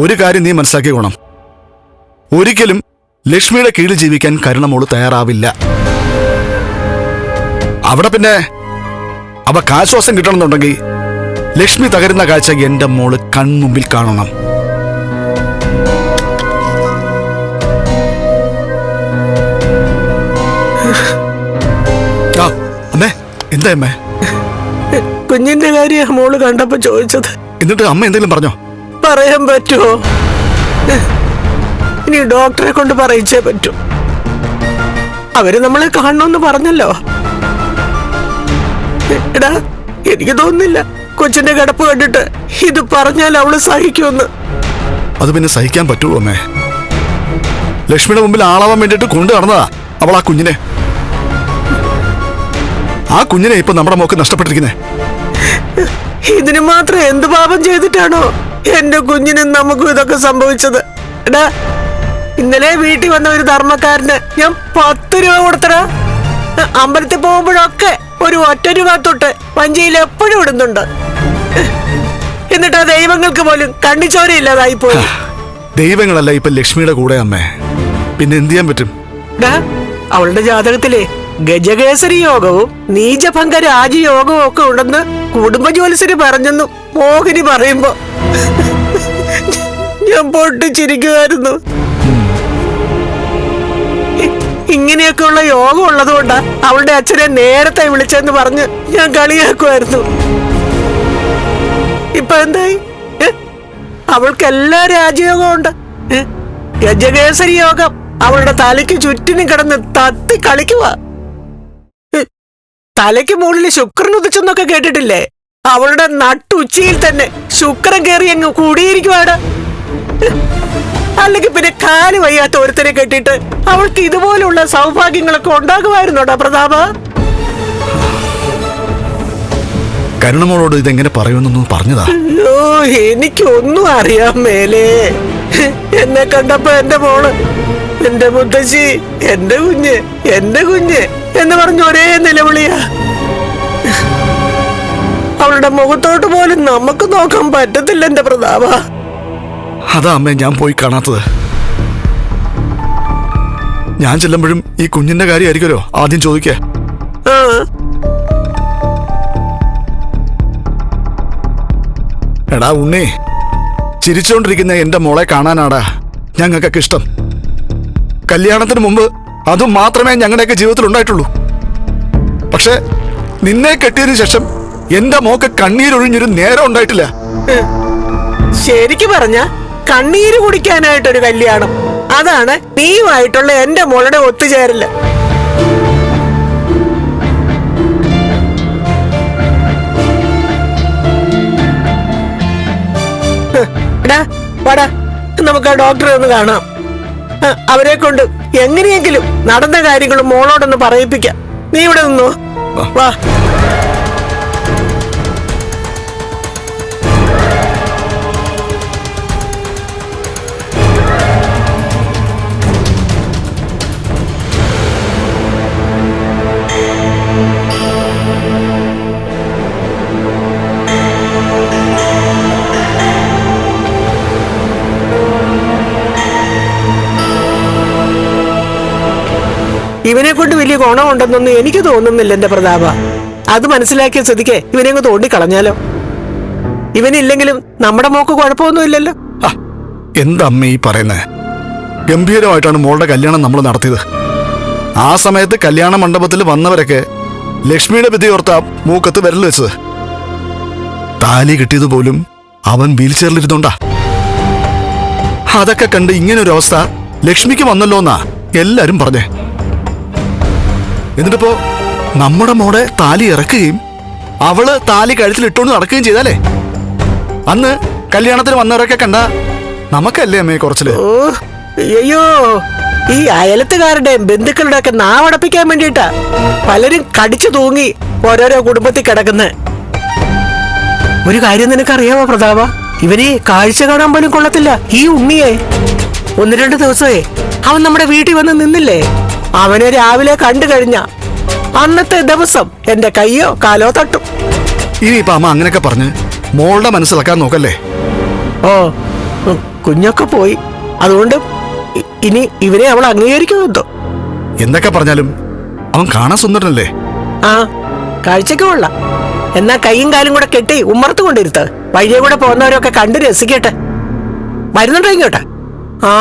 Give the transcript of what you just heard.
ഒരു കാര്യം നീ മനസ്സിലാക്കിക്കോണം. ഒരിക്കലും ലക്ഷ്മിയുടെ കീഴിൽ ജീവിക്കാൻ കരുണമോൾ തയ്യാറാവില്ല. അവിടെ പിന്നെ അവക്ക് ആശ്വാസം കിട്ടണമെന്നുണ്ടെങ്കിൽ ലക്ഷ്മി തകരുന്ന കാഴ്ച എന്റെ മോൾ കൺമുമ്പിൽ കാണണം. ആ അമ്മേ എന്താ അമ്മേ? കുഞ്ഞിന്റെ കാര്യം മോൾ കണ്ടപ്പോ ചോദിച്ചത്. എന്നിട്ട് അമ്മ എന്തെങ്കിലും പറഞ്ഞോ? പറയാൻ പറ്റുമോ ഇനി ഡോക്ടറെ കൊണ്ട് പറയിച്ചേ പറ്റൂ. അവർ നമ്മളെ കാണണമെന്ന് പറഞ്ഞല്ലോ. എടാ എനിക്ക് തോന്നുന്നില്ല കൊച്ചിന്റെ കിടപ്പ് കണ്ടിട്ട് ഇത് പറഞ്ഞാൽ അവൾ സഹിക്കുമെന്ന്. അത് പിന്നെ സഹിക്കാൻ പറ്റുമോ അമ്മേ? ലക്ഷ്മിയുടെ മുമ്പിൽ ആളാവാൻ വേണ്ടിയിട്ട് കൊണ്ടു നടന്നതാ അവൾ ആ കുഞ്ഞിനെ. ആ കുഞ്ഞിനെ ഇപ്പൊ നമ്മുടെ മോക്ക് നഷ്ടപ്പെട്ടിരിക്കുന്നേ. ഇതിന് മാത്രം എന്ത് പാപം ചെയ്തിട്ടാണോ? എന്റെ കുഞ്ഞിനും നമുക്കും ഇതൊക്കെ സംഭവിച്ചത്. എടാ ഇന്നലെ വീട്ടിൽ വന്ന ഒരു ധർമ്മക്കാരന് ഞാൻ പത്ത് രൂപ കൊടുത്തടാ. അമ്പലത്തിൽ പോകുമ്പോഴൊക്കെ ഒരു ഒറ്റ രൂപ തൊട്ട് വഞ്ചിയിൽ എപ്പോഴും ഇടുന്നുണ്ട്. എന്നിട്ട് ആ ദൈവങ്ങൾക്ക് പോലും കണ്ണിച്ചോരയില്ലാതായി പോയി ദൈവങ്ങളല്ല ഇപ്പൊ ലക്ഷ്മിയുടെ കൂടെ അമ്മേ. പിന്നെ എന്ത് ചെയ്യാൻ പറ്റും? അവളുടെ ജാതകത്തിലെ ഗജകേസരി യോഗവും നീചഭംഗ രാജയോഗവും ഒക്കെ ഉണ്ടെന്ന് കുടുംബ ജ്യോത്സ്യര് പറഞ്ഞെന്നു മോഹിനി പറയുമ്പോ. ഞാൻ പൊട്ടിച്ചിരിക്കുമായിരുന്നു ഇങ്ങനെയൊക്കെ ഉള്ള യോഗം ഉള്ളതുകൊണ്ടാ അവളുടെ അച്ഛനെ നേരത്തെ വിളിച്ചെന്ന് പറഞ്ഞ് ഞാൻ കളിയാക്കുമായിരുന്നു ഇപ്പൊ എന്തായി? അവൾക്ക് എല്ലാ രാജയോഗവും ഉണ്ട് ഗജകേസരി യോഗം അവളുടെ തലയ്ക്ക് ചുറ്റിനും കിടന്ന് തത്തി കളിക്കുക തലയ്ക്ക് മുകളിൽ ശുക്രൻ ഉദിച്ചെന്നൊക്കെ കേട്ടിട്ടില്ലേ? അവളുടെ നട്ടുച്ചയിൽ തന്നെ ശുക്രൻ കയറി അങ്ങ് കൂടിയിരിക്കുവാണ്. അല്ലെങ്കിൽ പിന്നെ കാൽ വയ്യാത്ത ഒരുത്തരെ കെട്ടിട്ട് അവൾക്ക് ഇതുപോലുള്ള സൗഭാഗ്യങ്ങളൊക്കെ ഉണ്ടാകുമായിരുന്നോടാ പ്രതാപ? കരുണമോളോട് ഇതെങ്ങനെ പറയുമെന്നൊന്നും പറഞ്ഞതാ. അയ്യോ എനിക്കൊന്നും അറിയാൻ മേലേ. എന്നെ കണ്ടപ്പോ എന്റെ മോൾ എന്റെ മുത്തശ്ശി എന്റെ കുഞ്ഞ് എന്റെ കുഞ്ഞ് എന്ന് പറഞ്ഞ ഒരേ നിലവിളിയാ. അവളുടെ മുഖത്തോട്ട് പോലും നമുക്ക് നോക്കാൻ പറ്റത്തില്ല എന്റെ പ്രതാപ. അതാ അമ്മേ ഞാൻ പോയി കാണാത്തത്. ഞാൻ ചെല്ലുമ്പോഴും ഈ കുഞ്ഞിന്റെ കാര്യമായിരിക്കുമല്ലോ? ആദ്യം ചോദിക്കേ. എടാ ഉണ്ണി ചിരിച്ചുകൊണ്ടിരിക്കുന്ന എന്റെ മോളെ കാണാനാടാ ഞങ്ങൾക്കൊക്കെ ഇഷ്ടം. കല്യാണത്തിന് മുമ്പ് അതും മാത്രമേ ഞങ്ങളുടെയൊക്കെ ജീവിതത്തിൽ ഉണ്ടായിട്ടുള്ളൂ പക്ഷേ നിന്നെ കെട്ടിയതിനു ശേഷം എന്റെ മോക്ക് കണ്ണീരൊഴിഞ്ഞൊരു നേരം ഉണ്ടായിട്ടില്ല. ശരിക്ക് പറഞ്ഞ കണ്ണീര് കുടിക്കാനായിട്ടൊരു കല്യാണം. അതാണ് നീയുമായിട്ടുള്ള എന്റെ മോളുടെ ഒത്തുചേരൽ. നമുക്ക് ആ ഡോക്ടറെ ഒന്ന് കാണാം. അവരെ കൊണ്ട് എങ്ങനെയെങ്കിലും നടന്ന കാര്യങ്ങൾ മോളോടൊന്ന് പറയിപ്പിക്കാം. നീ ഇവിടെ നിന്നോ? വാ. ഇവനെ കൊണ്ട് വലിയ ഗുണമുണ്ടെന്നൊന്നും എനിക്ക് തോന്നുന്നില്ല എന്റെ പ്രതാപ. അത് മനസ്സിലാക്കിയ സ്ഥിതിക്ക് ഇവനെ അങ്ങ് തോണ്ടിക്കളഞ്ഞാലോ? ഇവനില്ലെങ്കിലും നമ്മുടെ മോക്ക് കുഴപ്പമൊന്നുമില്ലല്ലോ. ആ, എന്താ അമ്മ ഈ പറയുന്നേ? ഗംഭീരമായിട്ടാണ് മോളുടെ കല്യാണം നമ്മൾ നടത്തിയത്. ആ സമയത്ത് കല്യാണ മണ്ഡപത്തിൽ വന്നവരൊക്കെ ലക്ഷ്മിയുടെ വിധി ഓർത്ത മൂക്കത്ത് വിരൽ വെച്ചത്. താലി കിട്ടിയതുപോലും അവൻ വീൽ ചെയറിലിരുന്നോണ്ടാ. അതൊക്കെ കണ്ട് ഇങ്ങനൊരവസ്ഥ ലക്ഷ്മിക്ക് വന്നല്ലോന്നാ എല്ലാരും പറഞ്ഞേ. എന്നിട്ടിപ്പോ നമ്മുടെ മോടെ താലി ഇറക്കുകയും അവൾ താലി കഴുത്തിൽ ഇട്ടുകൊണ്ട് നടക്കുകയും ചെയ്താലേ? അന്ന് കല്യാണത്തിന് വന്നവരൊക്കെ കണ്ട നമുക്കല്ലേ അമ്മയെ കുറച്ചിൽ? അയ്യോ ഈ അയലത്തുകാരുടെയും ബന്ധുക്കളുടെ ഒക്കെ നാവടപ്പിക്കാൻ വേണ്ടിയിട്ടാ പലരും കടിച്ചു തൂങ്ങി ഓരോരോ കുടുംബത്തിൽ കിടക്കുന്ന. ഒരു കാര്യം നിനക്കറിയാമോ പ്രതാപ? ഇവനെ കാഴ്ച കാണാൻ പോലും കൊള്ളത്തില്ല. ഈ ഉണ്ണിയെ ഒന്ന് രണ്ട് ദിവസമേ അവൻ നമ്മുടെ വീട്ടിൽ വന്ന് നിന്നില്ലേ? അവനെ രാവിലെ കണ്ടു കഴിഞ്ഞ അന്നത്തെ ദിവസം എന്റെ കയ്യോ കാലോ തട്ടും. ഇനിയിപ്പ അമ്മ അങ്ങനെയൊക്കെ പറഞ്ഞ് മോളുടെ മനസ്സിലാക്കാൻ നോക്കല്ലേ? ഓ കുഞ്ഞൊക്കെ പോയി. അതുകൊണ്ട് ഇനി ഇവരെ അവൾ അംഗീകരിക്കുന്നുണ്ടോ? എന്തൊക്കെ പറഞ്ഞാലും അവൻ കാണാൻ സുന്ദരനല്ലേ? ആ കാഴ്ചക്ക് കൊള്ളാം. എന്നാ കൈയും കാലും കൂടെ കെട്ടി ഉമ്മർത്ത് കൊണ്ടിരുത്ത് വഴിയെ കൂടെ പോകുന്നവരൊക്കെ കണ്ട് രസിക്കട്ടെ. വരുന്നുണ്ടോ ഇങ്ങോട്ടെ? ആ.